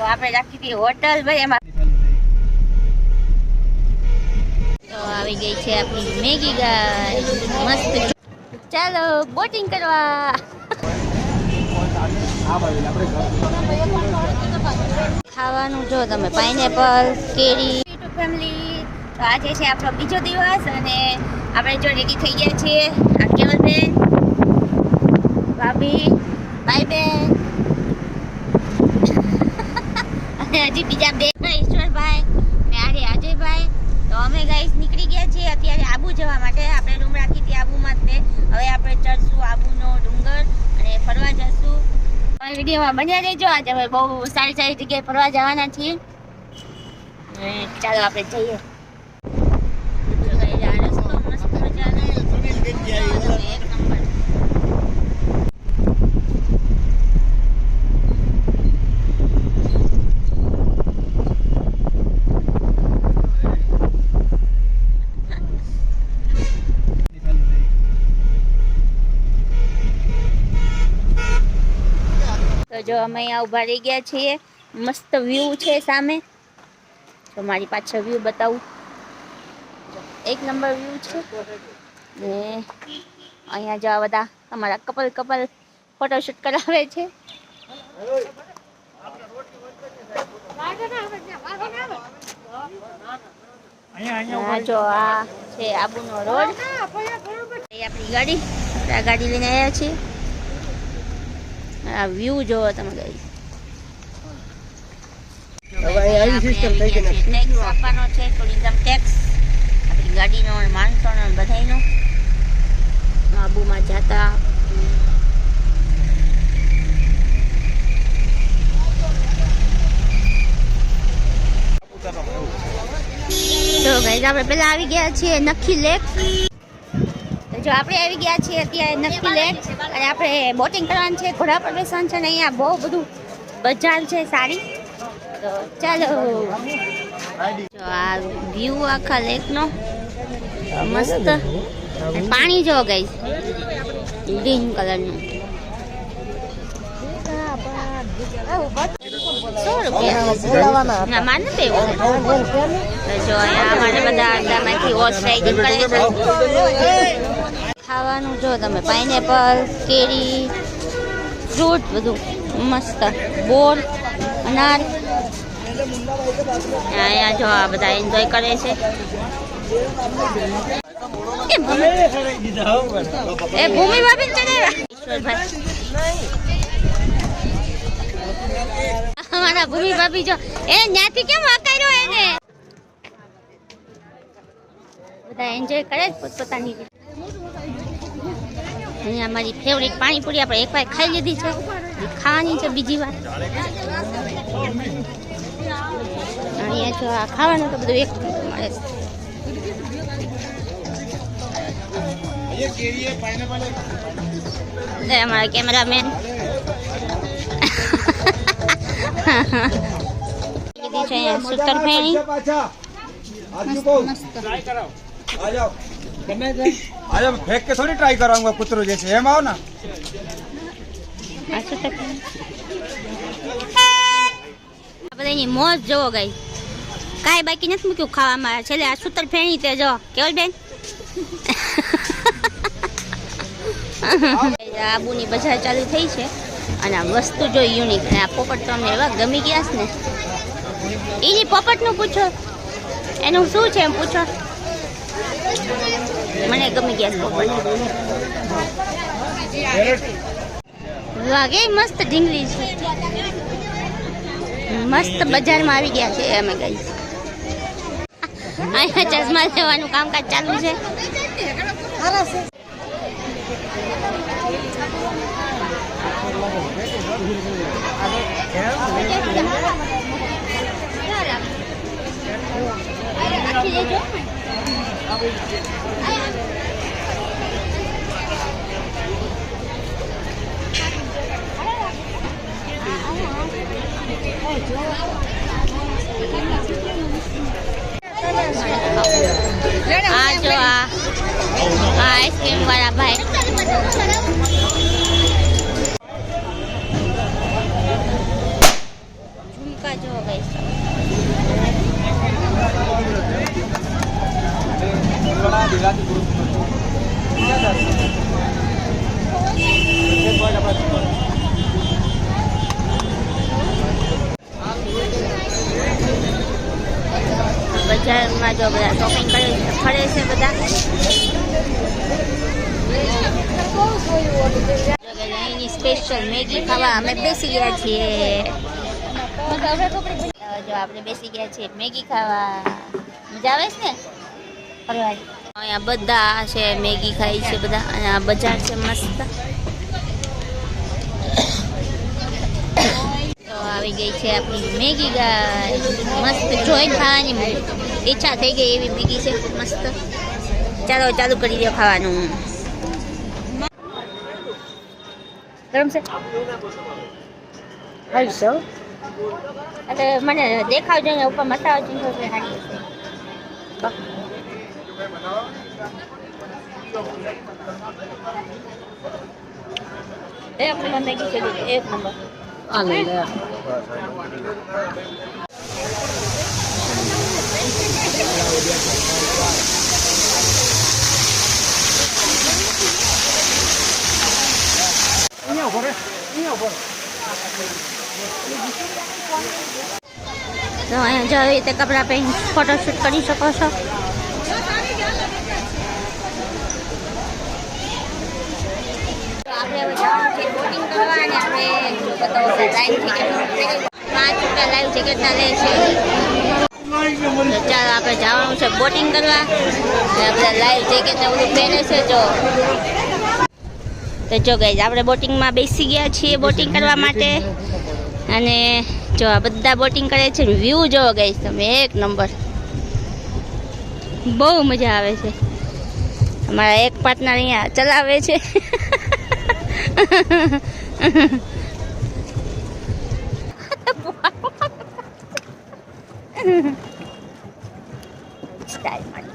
તો આપણે રાખી હતી હોટલ ભાઈ એમાં તો આવી ગઈ છે આપણી મેગી ગાય. મસ્ત ચાલો બોટિંગ કરવા. ખાવાનું જો તમે પાઇનેપલ કેરી. ફેમિલી તો આજે છે આપણો બીજો દિવસ અને આપણે જો રેડી થઈ ગયા છીએ. આ કેવલબેન ભાભી? ભાઈ બેન? હજી બીજા બે ઈશ્વરભાઈ ને આરે અજયભાઈ તો અમે ગાઈસ નીકળી ગયા છીએ અત્યારે આબુ જવા માટે. આપણે રૂમ રાખી હતી આબુમાં તે. હવે આપણે ચડશું આબુનો ડુંગર અને ફરવા જશું. તમારી વિડીયોમાં બન્યા રહેજો. આજે અમે બહુ સારી સારી જગ્યાએ ફરવા જવાના છીએ. ચાલો આપણે જઈએ જો guys, આ રસ્તો મસ્ત મજાનો એક નંબર જો અમે અહીંયા ઊભા રહી ગયા છીએ. મસ્ત વ્યૂ છે સામે. તો મારી પાછળ વ્યૂ બતાવું. એક નંબર વ્યૂ છે. ને અહીંયા જવા બધા અમારા કપલ કપલ ફોટોશૂટ કરાવે છે. જો આ છે રોડ. આપણી ગાડી. આપણે આ ગાડી લઈને આવ્યા છીએ. આ વ્યૂ જોવો તમે ગઈ ટેક્સ આપવાનો છે ટુરિઝમ ટેક્સ આપણી ગાડીનો માણસોનો અને આબુમાં જાતા. તો ગાઈઝ આપણે પહેલા આવી ગયા છીએ નખી લેક. તો જો આપણે આવી ગયા છીએ અત્યારે નખી લેક. અને આપણે બોટિંગ કરવાનું છે, ઘોડા પર બેસવાનું છે ને અહીંયા બહુ બધું બજાર છે સારી. તો ચાલો. આ વ્યૂ આખા લેકનો મસ્ત. પાણી જો ગઈ. ગ્રીન કલરનું સો રૂપિયા. માર જો, અહીંયા અમારે બધા અડધામાંથી વોશ રાઇડિંગ કરે છે. ખાવાનું, જો તમે પાઇનેપલ કેરી ફ્રૂટ બધું મસ્ત બોર અનાર. અહીંયા જો આ બધા એન્જોય કરે છે. એ ભૂમિ ભાભી અમારા ભૂમિ ભાભી જો એ ન્યાથી કેમ વાકાર્યો એને? બધા એન્જોય કરે જ પોતપોતાની અહીંયા મારી ફેવરિટ પાણીપુરી આપણે એકવાર ખાઈ લીધી છે ખાવાની છે બીજી વાર અહીંયા જો આ ખાવાનું તો બધું એક મળે છે અમારા કેમેરામેન લીધી છે અહીંયા સૂતર ફેણી મસ્ત મસ્ત આ જાઓ ગમે છે આજે ફેંક કે થોડી ટ્રાય કરવાનું કૂતરું જે છે? એમ આવો ને. મોજ જોવો ગઈ. કાંઈ બાકી નથી મૂક્યું ખાવામાં. છેલ્લે આ સૂતર ફેણી તે જો. કેવલ બેન? આબુની બજાર ચાલુ થઈ છે. અને આ વસ્તુ જો યુનિક અને આ પોપટ તો અમને એવા ગમી ગયા છે ને. એની પોપટનું પૂછો. એનું શું છે એમ પૂછો? મને ગમી ગયા પોપટ વાગે, મસ્ત ઢીંગલી છે. મસ્ત બજારમાં આવી ગયા છે, અમે ગઈ. અહીંયા ચશ્મા લેવાનું કામકાજ ચાલુ છે. આ સ્પેશિયલ મેગી ખાવા અમે બેસી ગયા છીએ. જો આપણે બેસી ગયા છીએ મેગી ખાવા. મજા આવે છે ને? અહીંયા બધા છે, મેગી ખાઈ છે બધા. અને આ બજાર છે મસ્ત. તો આવી ગઈ છે આપણી મેગી ગાય. મસ્ત જોઈ ખાવાની ઈચ્છા થઈ ગઈ એવી મેગી છે. મસ્ત. ચાલો, ચાલુ કરી દો ખાવાનું. ગરમ છે હલશો એટલે મને દેખાવજો ને ઉપર મસાલા ચીંધો છે સારી હશે બસ. એક નંબર મેગી છે એક નંબર અહીંયા ઊભો તો અહીંયા જો રીતે કપડાં પહેરી ફોટોશૂટ કરી શકો છો. આપણે બોટિંગ કરવા આપણે લાઈવ પાંચ રૂપિયા લાઈવ ટિકિટના લે છે. ચાલો આપણે જવાનું છે બોટિંગ કરવા. બધા લાઈવ ટિકિટ ને બધું પહેરે છે, જો. તો જો ગઈ આપણે બોટિંગમાં બેસી ગયા છીએ બોટિંગ કરવા માટે. અને જો આ બધા બોટિંગ કરે છે વ્યૂ જોવો ગઈ તમે એક નંબર બહુ મજા આવે છે. અમારા એક પાર્ટનર અહીંયા ચલાવે છે. સ્ટાઇલ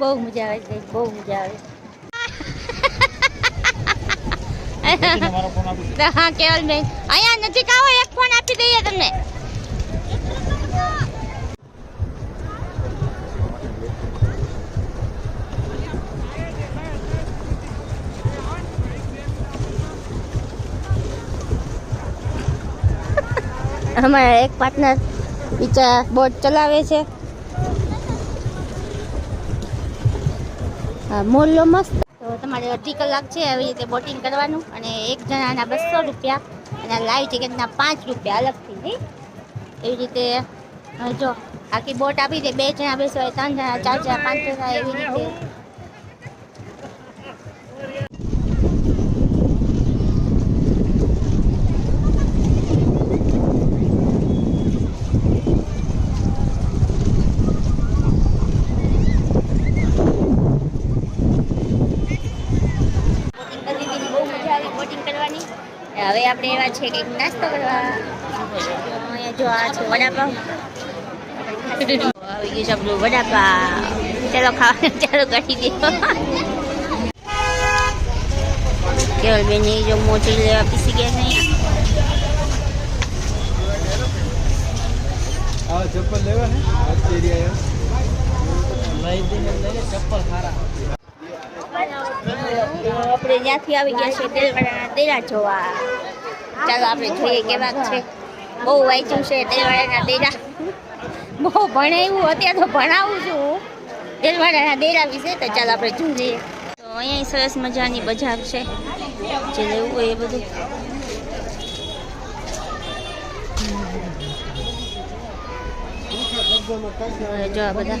બહુ મજા આવે છે બહુ મજા આવે હા કેવલ હા કેવલબેન અહીંયા નજીક આવો એક ફોન આપી દઈએ તમને. અમારા એક પાર્ટનર બીજા બોટ ચલાવે છે. મોલ્લો મસ્ત. તો તમારે અઢી કલાક છે આવી રીતે બોટિંગ કરવાનું અને એક જણાના બસો રૂપિયા અને લાઈવ ટિકિટના પાંચ રૂપિયા અલગથી એવી રીતે જો, આખી બોટ આપી દે, બે જણા બેસો ત્રણ જણા, ચાર જણા, પાંચ જણા, એવી રીતે બોટિંગ કરી દીધી બહુ મજા આવી બોટિંગ કરવાની હવે આપણે એવા છે કે નાસ્તો કરવા. જો આ છે વડાપાવ. આવી ગયું છે આપણું વડાપાવ. ચાલો ખાવાનું ચાલુ કરી દો. કેવલ બેન એ જો મોટી લેવા પીસી ગયા નહીં ચપ્પલ લેવા ને લઈ દઈને ચપ્પલ ખારા આપણે ત્યાંથી આવી ગયા છે તેલવાડાના દેરા જોવા. ચાલો આપણે જોઈએ કેવા છે. બહુ વાંચ્યું છે તેલવાડાના દેરા બહુ ભણાવ્યું, અત્યારે તો ભણાવું છું. તેલવાડાના દેરા વિશે તો ચાલો આપણે જોઈએ. તો અહીંયા સરસ મજાની બજાર છે. જે લેવું હોય એ બધું. જો બધા.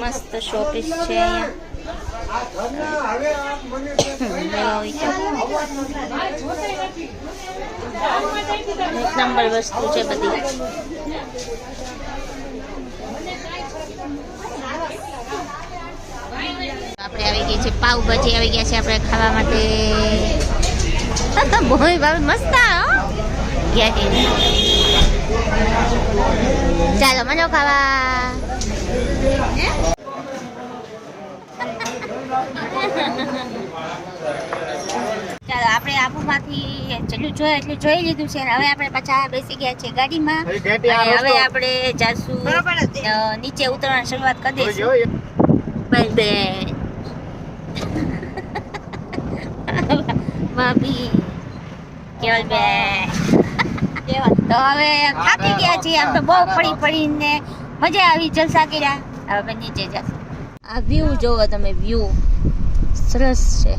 મસ્ત શોપીસ છે અહીંયા. એક નંબર વસ્તુ છે બધી. આપણે આવી ગઈ છે પાઉભાજી આવી ગયા છે આપણે ખાવા માટે. બોય મસ્ત ગયા ચાલો મજો ખાવા ચાલો આપણે આબુમાંથી જેટલું જોઈએ એટલું જોઈ લીધું છે. હવે આપણે પાછા બેસી ગયા છે ગાડીમાં. હવે આપણે જાશું નીચે ઉતરવાની શરૂઆત કરી દઈશું. બાય બેન ભાભી. કેવલ બેન તો હવે થાકી ગયા છીએ આમ તો બહુ પડી પડીને મજા આવી જલસા કર્યા. હવે નીચે જશું. આ વ્યૂ જોવો તમે વ્યૂ સરસ છે.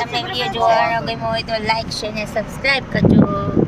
તમને વીડિયો જોવાનો ગમ્યો હોય તો લાઈક શેર ને સબસ્ક્રાઈબ કરજો.